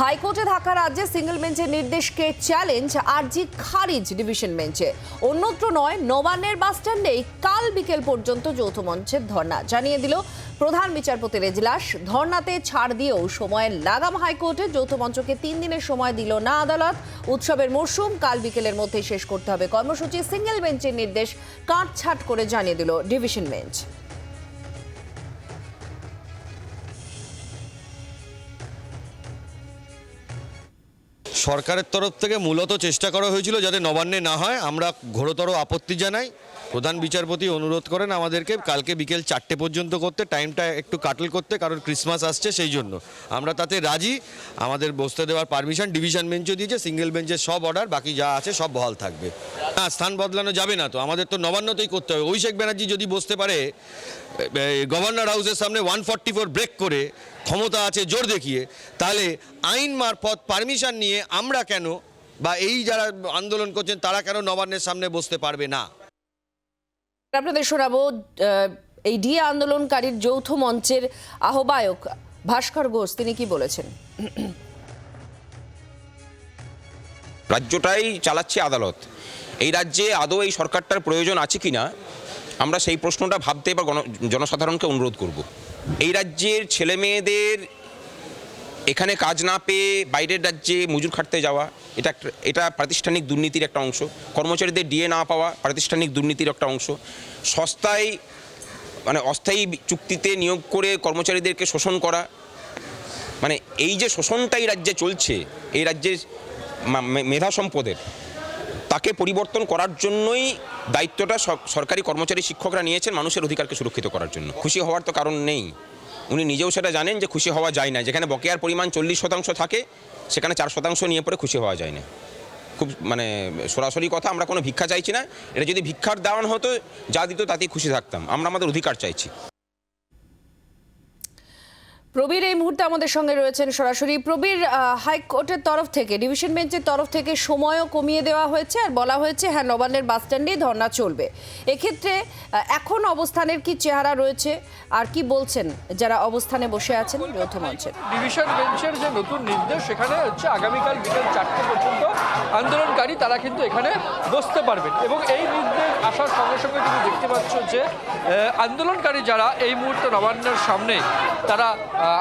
হাইকোর্টে থাকা রাজ্যে সিঙ্গেল বেঞ্চের নির্দেশকে চ্যালেঞ্জ আরজি খারিজ ডিভিশন বেঞ্চে। অন্যত্র নয়, নবান্নের বাসস্ট্যান্ডেই কাল বিকেল পর্যন্ত যৌথ মঞ্চের ধর্ণা। জানিয়ে দিল প্রধান বিচারপতির এজলাস ধর্নাতে ছাড় দিয়েও সময়ের লাগাম হাইকোর্টে যৌথ মঞ্চকে তিন দিনের সময় দিল না আদালত। উৎসবের মরশুম, কাল বিকেলের মধ্যে শেষ করতে হবে কর্মসূচি। সিঙ্গেল বেঞ্চের নির্দেশ কাটছাট করে জানিয়ে দিল ডিভিশন বেঞ্চ। সরকারের তরফ থেকে মূলত চেষ্টা করা হয়েছিল যাতে নবান্নে না হয়। আমরা ঘোরতর আপত্তি জানাই। প্রধান বিচারপতি অনুরোধ করেন আমাদেরকে কালকে বিকেল চারটে পর্যন্ত করতে, টাইমটা একটু কাটল করতে, কারণ ক্রিসমাস আসছে সেই জন্য। আমরা তাতে রাজি। আমাদের বসতে দেওয়ার পারমিশন, ডিভিশন বেঞ্চও দিয়েছে, সিঙ্গেল বেঞ্চের সব অর্ডার, বাকি যা আছে সব বহাল থাকবে। না, স্থান বদলানো যাবে না তো, আমাদের তো নবান্নতেই করতে হবে। অভিষেক ব্যানার্জি যদি বসতে পারে গভর্নর হাউসের সামনে ওয়ান ফর্টি ফোর ব্রেক করে ক্ষমতা আছে, জোর দেখিয়ে, তাহলে আইন মারফত পারমিশন নিয়ে আমরা কেন বা এই যারা আন্দোলন করছেন, তারা কেন নবান্নের সামনে বসতে পারবে না? আপনাদের শোনাবো এই ডিএ আন্দোলনকারীর যৌথ মঞ্চের আহ্বায়ক ভাস্কর ঘোষ, তিনি কি বলেছেন? রাজ্যটাই চালাচ্ছে আদালত। এই রাজ্যে আদৌ এই সরকারটার প্রয়োজন আছে কি না আমরা সেই প্রশ্নটা ভাবতে বা জনসাধারণকে অনুরোধ করব। এই রাজ্যের ছেলে মেয়েদের এখানে কাজ না পেয়ে বাইরের রাজ্যে মজুর খাটতে যাওয়া, এটা এটা প্রাতিষ্ঠানিক দুর্নীতির একটা অংশ। কর্মচারীদের ডিএ না পাওয়া প্রাতিষ্ঠানিক দুর্নীতির একটা অংশ। সস্তায় মানে অস্থায়ী চুক্তিতে নিয়োগ করে কর্মচারীদেরকে শোষণ করা মানে এই যে শোষণটা এই রাজ্যে চলছে, এই রাজ্যের মেধা সম্পদের, তাকে পরিবর্তন করার জন্যই দায়িত্বটা সরকারি কর্মচারী শিক্ষকরা নিয়েছেন মানুষের অধিকারকে সুরক্ষিত করার জন্য। খুশি হওয়ার তো কারণ নেই। উনি নিজেও সেটা জানেন যে খুশি হওয়া যায় না। যেখানে বকেয়ার পরিমাণ চল্লিশ শতাংশ থাকে, সেখানে চার শতাংশ নিয়ে পরে খুশি হওয়া যায় না। খুব মানে সরাসরি কথা, আমরা কোনো ভিক্ষা চাইছি না। এটা যদি ভিক্ষার দেওয়ান হতো, যা দিত তাতেই খুশি থাকতাম। আমরা আমাদের অধিকার চাইছি। প্রবীর এই মুহূর্তে আমাদের সঙ্গে রয়েছেন সরাসরি। প্রবীর হাইকোর্টের তরফ থেকে, ডিভিশন বেঞ্চের তরফ থেকে সময়ও কমিয়ে দেওয়া হয়েছে আর বলা হয়েছে হ্যাঁ নবান্নের বাস স্ট্যান্ডেই ধর্ণা চলবে। এক্ষেত্রে এখন অবস্থানের কি চেহারা রয়েছে আর কি বলছেন যারা অবস্থানে বসে আছেন যৌথ মঞ্চের ডিভিশন বেঞ্চের যে নতুন নির্দেশ, সেখানে হচ্ছে আগামীকাল বিকেল চারটে পর্যন্ত আন্দোলনকারী, তারা কিন্তু এখানে বসতে পারবেন। এবং এই নির্দেশ আসার সঙ্গে সঙ্গে তুমি দেখতে পাচ্ছ যে আন্দোলনকারী যারা এই মুহূর্তে নবান্নের সামনে, তারা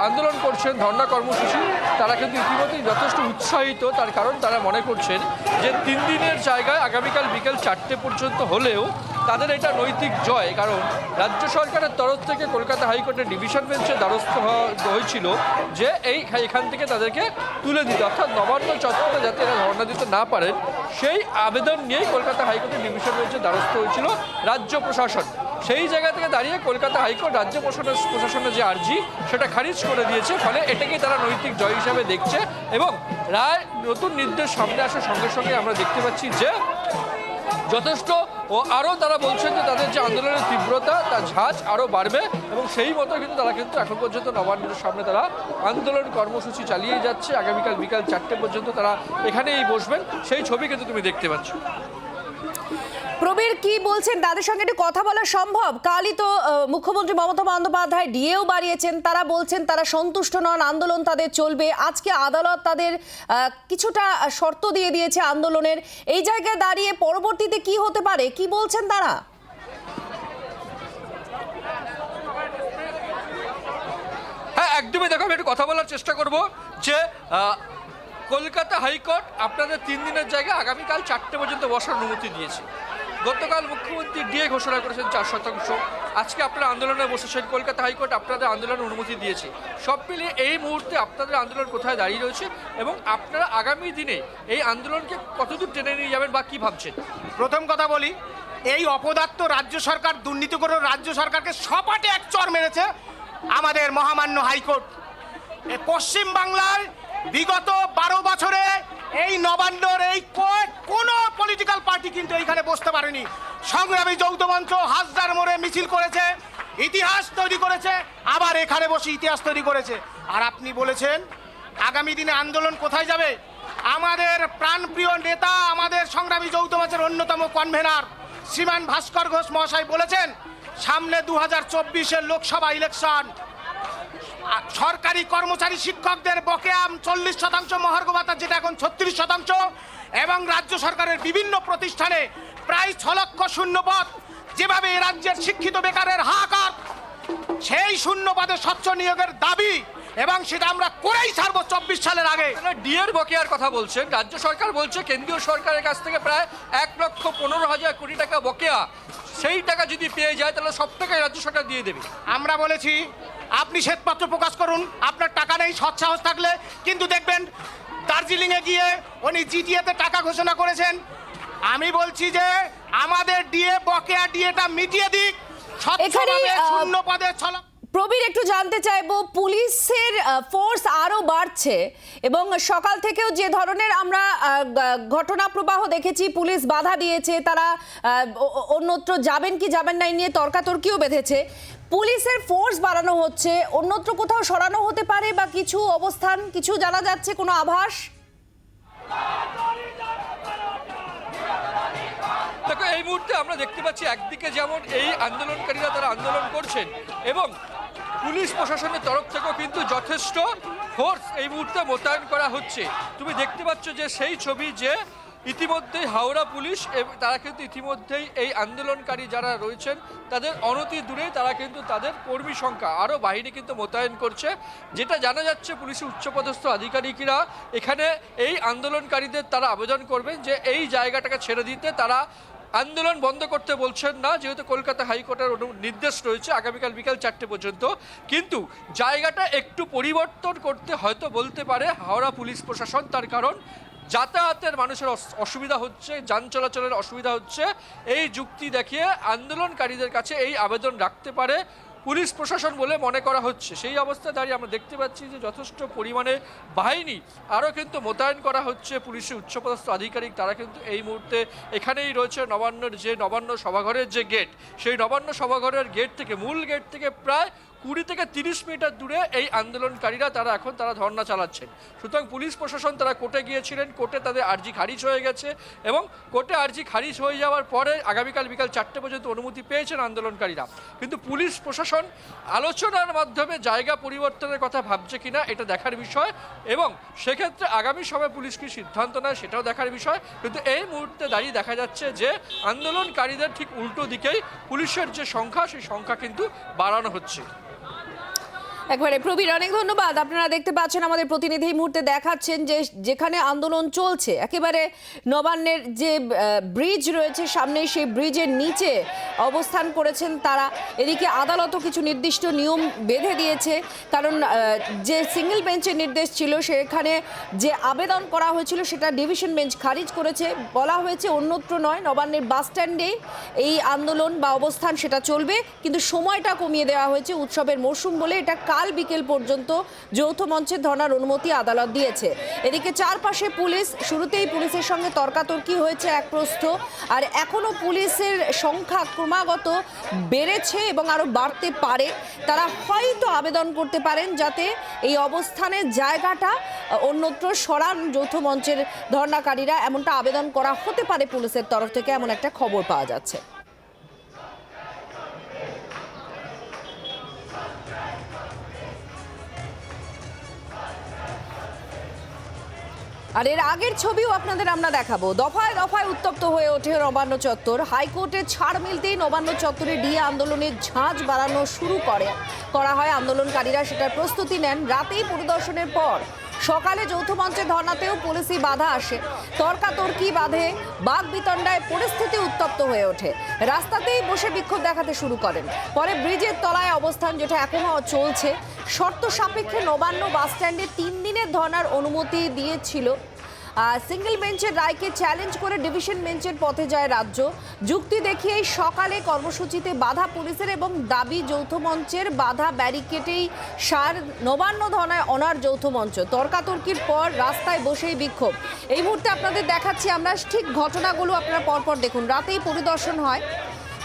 আন্দোলন করছেন, ধর্ণা কর্মসূচি। তারা কিন্তু ইতিমধ্যেই যথেষ্ট উৎসাহিত। তার কারণ তারা মনে করছেন যে তিন দিনের জায়গায় আগামীকাল বিকেল চারটে পর্যন্ত হলেও তাদের এটা নৈতিক জয়। কারণ রাজ্য সরকারের তরফ থেকে কলকাতা হাইকোর্টের ডিভিশন বেঞ্চে দ্বারস্থ হয়েছিল যে এই এখান থেকে তাদেরকে তুলে দিতে। অর্থাৎ নবান্ন চত্বরে যাতে এরা ধর্ণা দিতে না পারেন, সেই আবেদন নিয়েই কলকাতা হাইকোর্টের ডিভিশন বেঞ্চে দ্বারস্থ হয়েছিল রাজ্য প্রশাসন। সেই জায়গা থেকে দাঁড়িয়ে কলকাতা হাইকোর্ট রাজ্য প্রশাসনের যে আর্জি, সেটা খারিজ করে দিয়েছে, ফলে এটাকেই তারা নৈতিক জয় হিসাবে দেখছে এবং রায় নতুন নির্দেশ সামনে আসার সঙ্গে সঙ্গে আমরা দেখতে পাচ্ছি যে যথেষ্ট ও আরও তারা বলছেন যে তাদের যে আন্দোলনের তীব্রতা, তার ঝাঁজ আরও বাড়বে এবং সেই মতো কিন্তু তারা কিন্তু এখন পর্যন্ত নবান্নের সামনে তারা আন্দোলন কর্মসূচি চালিয়ে যাচ্ছে। আগামীকাল বিকাল চারটে পর্যন্ত তারা এখানেই বসবেন। সেই ছবি কিন্তু তুমি দেখতে পাচ্ছ। প্রবীর কি বলছেন? তাদের সঙ্গে একটু কথা বলা সম্ভব। কালই তো মুখ্যমন্ত্রী মমতা বন্দ্যোপাধ্যায় ডিএও বাড়িয়েছেন। তারা বলছেন তারা সন্তুষ্ট নন, আন্দোলন তাদের চলবে। আজকে আদালত তাদের কিছুটা শর্ত দিয়ে দিয়েছে আন্দোলনের। এই জায়গায় দাঁড়িয়ে পরবর্তীতে কি হতে পারে? কি বলছেন তারা? হ্যাঁ একদমই দেখো, আমি একটু কথা বলার চেষ্টা করব যে কলকাতা হাইকোর্ট আপনাদের তিন দিনের জায়গায় আগামীকাল চারটে পর্যন্ত বসার অনুমতি দিয়েছে। গতকাল মুখ্যমন্ত্রী ডিএ ঘোষণা করেছেন চার শতাংশ। আজকে আপনারা আন্দোলনে বসেছেন, কলকাতা হাইকোর্ট আপনাদের আন্দোলনের অনুমতি দিয়েছে। সব মিলিয়ে এই মুহূর্তে আপনাদের আন্দোলন কোথায় দাঁড়িয়ে রয়েছে এবং আপনারা আগামী দিনে এই আন্দোলনকে কতদূর টেনে নিয়ে যাবেন বা কী ভাবছেন? প্রথম কথা বলি, এই অপদার্থ রাজ্য সরকার, দুর্নীতি করে রাজ্য সরকারকে সপাটে এক চর মেরেছে আমাদের মহামান্য হাইকোর্ট। পশ্চিম বাংলার বিগত বারো বছরে এই নবান্নর এই কোনো পলিটিক্যাল পার্টি কিন্তু এইখানে বসতে পারেনি। সংগ্রামী যৌথ মঞ্চ হাসদার মোড়ে মিছিল করেছে, ইতিহাস তৈরি করেছে, আবার এখানে বসে ইতিহাস তৈরি করেছে। আর আপনি বলেছেন, আগামী দিনে আন্দোলন কোথায় যাবে? আমাদের প্রাণপ্রিয় নেতা, আমাদের সংগ্রামী যৌথ মঞ্চের অন্যতম কনভেনার শ্রীমান ভাস্কর ঘোষ মহাশয় বলেছেন, সামনে দু হাজার চব্বিশের লোকসভা ইলেকশন সরকারি কর্মচারী শিক্ষকদের বকেয়া চল্লিশ শতাংশ মহার্ঘ ভাতা যেটা এখন ছত্রিশ শতাংশ এবং রাজ্য সরকারের বিভিন্ন প্রতিষ্ঠানে প্রায় ছ লক্ষ শূন্য পদ। যেভাবে রাজ্যের শিক্ষিত বেকারের হাহাকার সেই শূন্য পদে স্বচ্ছ নিয়োগের দাবি এবং সেটা আমরা করেই ছাড়ব চব্বিশ সালের আগে। ডিএর বকেয়ার কথা বলছেন। রাজ্য সরকার বলছে কেন্দ্রীয় সরকারের কাছ থেকে প্রায় এক লক্ষ পনেরো হাজার কোটি টাকা বকেয়া। সেই টাকা যদি পেয়ে যায় তাহলে সব টাকাই রাজ্য সরকার দিয়ে দেবে। আমরা বলেছি আপনি শ্বেতপত্র প্রকাশ করুন আপনার টাকা নেই সৎসাহস থাকলে। কিন্তু দেখবেন দার্জিলিংয়ে গিয়ে উনি জিটিএতে টাকা ঘোষণা করেছেন। আমি বলছি যে আমাদের ডিএ বকেয়া ডিএটা মিটিয়ে দিক। শূন্য পদে ছলক প্রবীর একটু জানতে চাইব পুলিশের ফোর্স আরও বাড়ছে এবং সকাল থেকেও যে ধরনের আমরা ঘটনা প্রবাহ দেখেছি পুলিশ বাধা দিয়েছে তারা অন্যত্র যাবেন কি যাবেন না নিয়ে তর্কাতর্কিও বেঁধেছে। পুলিশের ফোর্স বাড়ানো হচ্ছে। অন্যত্র কোথাও সরানো হতে পারে বা কিছু অবস্থান, কিছু জানা যাচ্ছে, কোনো আভাস? দেখো, এই মুহূর্তে আমরা দেখতে পাচ্ছি একদিকে যেমন এই আন্দোলনকারীরা তারা আন্দোলন করছেন এবং পুলিশ প্রশাসনের তরফ থেকেও কিন্তু যথেষ্ট ফোর্স এই মুহূর্তে মোতায়েন করা হচ্ছে। তুমি দেখতে পাচ্ছ যে সেই ছবি যে ইতিমধ্যেই হাওড়া পুলিশ তারা কিন্তু ইতিমধ্যেই এই আন্দোলনকারী যারা রয়েছেন, তাদের অনতি দূরে তারা কিন্তু তাদের কর্মী সংখ্যা, আরও বাহিনী কিন্তু মোতায়েন করছে। যেটা জানা যাচ্ছে পুলিশের উচ্চপদস্থ আধিকারিকরা, এখানে এই আন্দোলনকারীদের তারা আবেদন করবেন যে এই জায়গাটাকে ছেড়ে দিতে তারা আন্দোলন বন্ধ করতে বলছেন না, যেহেতু কলকাতা হাইকোর্টের নির্দেশ রয়েছে আগামীকাল বিকাল চারটে পর্যন্ত। কিন্তু জায়গাটা একটু পরিবর্তন করতে হয়তো বলতে পারে হাওড়া পুলিশ প্রশাসন, তার কারণ যাতায়াতের মানুষের অস- অসুবিধা হচ্ছে, যান চলাচলের অসুবিধা হচ্ছে। এই যুক্তি দেখিয়ে আন্দোলনকারীদের কাছে এই আবেদন রাখতে পারে পুলিশ প্রশাসন বলে মনে করা হচ্ছে। সেই অবস্থায় দাঁড়িয়ে আমরা দেখতে পাচ্ছি যে যথেষ্ট পরিমাণে বাহিনী আরও কিন্তু মোতায়েন করা হচ্ছে পুলিশের উচ্চপদস্থ আধিকারিক। তারা কিন্তু এই মুহূর্তে এখানেই রয়েছে নবান্নর যে নবান্ন সভাঘরের যে গেট, সেই নবান্ন সভাঘরের গেট থেকে, মূল গেট থেকে প্রায় কুড়ি থেকে তিরিশ মিটার দূরে এই আন্দোলনকারীরা তারা এখন তারা ধর্ণা চালাচ্ছেন। সুতরাং পুলিশ প্রশাসন তারা কোর্টে গিয়েছিলেন, কোর্টে তাদের আর্জি খারিজ হয়ে গেছে এবং কোর্টে আর্জি খারিজ হয়ে যাওয়ার পরে আগামীকাল বিকাল চারটে পর্যন্ত অনুমতি পেয়েছেন আন্দোলনকারীরা। কিন্তু পুলিশ প্রশাসন আলোচনার মাধ্যমে জায়গা পরিবর্তনের কথা ভাবছে কিনা এটা দেখার বিষয় এবং সেক্ষেত্রে আগামী সময় পুলিশ কি সিদ্ধান্ত নেয় সেটাও দেখার বিষয়। কিন্তু এই মুহূর্তে দাঁড়িয়ে দেখা যাচ্ছে যে আন্দোলনকারীদের ঠিক উল্টো দিকেই পুলিশের যে সংখ্যা, সেই সংখ্যা কিন্তু বাড়ানো হচ্ছে। একবারে প্রবীর, অনেক ধন্যবাদ। আপনারা দেখতে পাচ্ছেন আমাদের প্রতিনিধি এই মুহূর্তে দেখাচ্ছেন যে যেখানে আন্দোলন চলছে, একেবারে নবান্নের যে ব্রিজ রয়েছে সামনে সেই ব্রিজের নিচে অবস্থান করেছেন তারা। এদিকে আদালতও কিছু নির্দিষ্ট নিয়ম বেঁধে দিয়েছে। কারণ যে সিঙ্গেল বেঞ্চের নির্দেশ ছিল, সেখানে যে আবেদন করা হয়েছিল, সেটা ডিভিশন বেঞ্চ খারিজ করেছে। বলা হয়েছে অন্যত্র নয়, নবান্নের বাস স্ট্যান্ডে এই আন্দোলন বা অবস্থান সেটা চলবে। কিন্তু সময়টা কমিয়ে দেওয়া হয়েছে, উৎসবের মরশুম বলে এটা কাল বিকেল পর্যন্ত যৌথ মঞ্চের ধর্নার অনুমতি আদালত দিয়েছে। এদিকে চারপাশে পুলিশ, শুরুতেই পুলিশের সঙ্গে তর্কাতর্কি হয়েছে এক প্রস্থ, আর এখনও পুলিশের সংখ্যা ক্রমাগত বেড়েছে এবং আরও বাড়তে পারে। তারা হয়তো আবেদন করতে পারেন যাতে এই অবস্থানের জায়গাটা অন্যত্র সরান যৌথ মঞ্চের ধর্নাকারীরা এমনটা আবেদন করা হতে পারে পুলিশের তরফ থেকে, এমন একটা খবর পাওয়া যাচ্ছে। আর এর আগের ছবিও আপনাদের আমরা দেখাবো। দফায় দফায় উত্তপ্ত হয়ে ওঠে নবান্ন চত্বর। হাইকোর্টে ছাড় মিলতেই নবান্ন চত্বরে ডিএ আন্দোলনের ঝাঁজ বাড়ানো শুরু করে। করা হয় আন্দোলনকারীরা সেটার প্রস্তুতি নেন। রাতেই পরিদর্শনের পর সকালে যৌথ মঞ্চে ধর্নাতেও পুলিশি বাধা আসে। তর্কাতর্কি বাঁধে, বাঘ বিতণ্ডায় পরিস্থিতি উত্তপ্ত হয়ে ওঠে। রাস্তাতেই বসে বিক্ষোভ দেখাতে শুরু করেন। পরে ব্রিজের তলায় অবস্থান যেটা এখনও চলছে, শর্ত সাপেক্ষে নবান্ন বাস স্ট্যান্ডে তিন দিনের ধর্নার অনুমতি দিয়েছিল সিঙ্গেল বেঞ্চের রায়কে চ্যালেঞ্জ করে ডিভিশন বেঞ্চের পথে যায় রাজ্য। যুক্তি দেখিয়েই সকালে কর্মসূচিতে বাধা পুলিশের এবং দাবি যৌথ মঞ্চের বাধা ব্যারিকেটেই সার নবান্ন ধনায় অনার যৌথ মঞ্চ। তর্কাতর্কির পর রাস্তায় বসেই বিক্ষোভ। এই মুহূর্তে আপনাদের দেখাচ্ছি আমরা ঠিক ঘটনাগুলো। আপনারা পরপর দেখুন। রাতেই পরিদর্শন হয়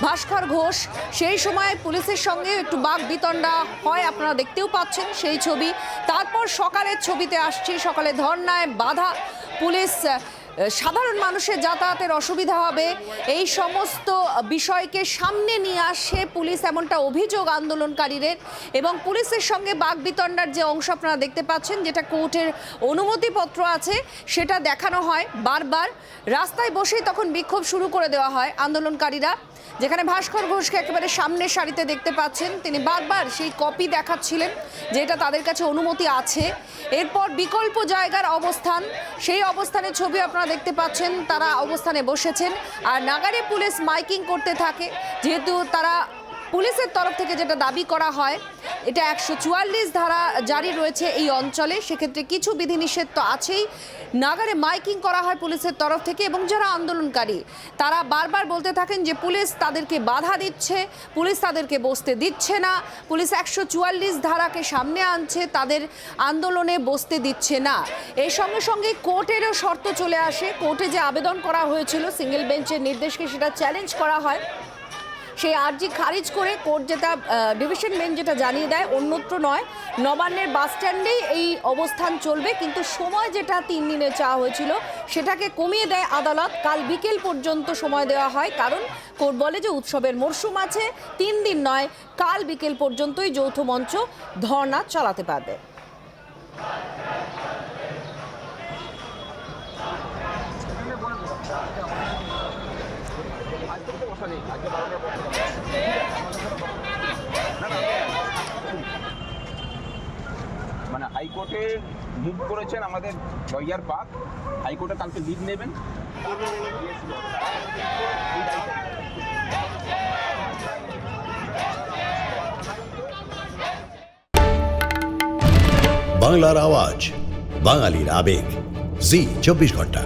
ভাস্কর ঘোষ। সেই সময় পুলিশের সঙ্গে একটু বাঘ বিতণ্ডা হয়, আপনারা দেখতেও পাচ্ছেন সেই ছবি। তারপর সকালের ছবিতে আসছি, সকালে ধর্নায় বাধা পুলিশ সাধারণ মানুষের যাতায়াতের অসুবিধা হবে। এই সমস্ত বিষয়কে সামনে নিয়ে আসে পুলিশ এমনটা অভিযোগ আন্দোলনকারীদের এবং পুলিশের সঙ্গে বাগবিতণ্ডার যে অংশ আপনারা দেখতে পাচ্ছেন, যেটা কোর্টের অনুমতিপত্র আছে, সেটা দেখানো হয়। বারবার রাস্তায় বসেই তখন বিক্ষোভ শুরু করে দেওয়া হয় আন্দোলনকারীরা, যেখানে ভাস্কর ঘোষকে একেবারে সামনের সারিতে দেখতে পাচ্ছেন। তিনি বারবার সেই কপি দেখাচ্ছিলেন, যে এটা তাদের কাছে অনুমতি আছে। এরপর বিকল্প জায়গার অবস্থান, সেই অবস্থানের ছবি আপনারা দেখতে পাচ্ছেন, তারা অবস্থানে বসেছেন। আর নাগারে পুলিশ মাইকিং করতে থাকে, যেহেতু তারা পুলিশের তরফ থেকে যেটা দাবি করা হয় এটা একশো চুয়াল্লিশ ধারা জারি রয়েছে এই অঞ্চলে। সেক্ষেত্রে কিছু বিধিনিষেধ তো আছেই। নাগারে মাইকিং করা হয় পুলিশের তরফ থেকে এবং যারা আন্দোলনকারী, তারা বারবার বলতে থাকেন যে পুলিশ তাদেরকে বাধা দিচ্ছে, পুলিশ তাদেরকে বসতে দিচ্ছে না, পুলিশ একশো চুয়াল্লিশ ধারাকে সামনে আনছে, তাদের আন্দোলনে বসতে দিচ্ছে না। এর সঙ্গে সঙ্গে কোর্টেরও শর্ত চলে আসে। কোর্টে যে আবেদন করা হয়েছিল, সিঙ্গেল বেঞ্চের নির্দেশকে সেটা চ্যালেঞ্জ করা হয়। সেই আর্জি খারিজ করে কোর্ট যেটা ডিভিশন বেঞ্চ যেটা জানিয়ে দেয়, অন্যত্র নয়, নবান্নের বাস স্ট্যান্ডেই এই অবস্থান চলবে। কিন্তু সময় যেটা তিন দিনে চাওয়া হয়েছিল, সেটাকে কমিয়ে দেয় আদালত। কাল বিকেল পর্যন্ত সময় দেওয়া হয়, কারণ কোর্ট বলে যে উৎসবের মরশুম আছে, তিন দিন নয়, কাল বিকেল পর্যন্তই যৌথ মঞ্চ ধর্না চালাতে পারবে। মানে হাইকোর্টে লিড করেছেন আমাদের লয়ার পাক হাইকোর্টে কালকে লিড নেবেন। বাংলার আওয়াজ, বাঙালির আবেগ। জি, চব্বিশ ঘণ্টা।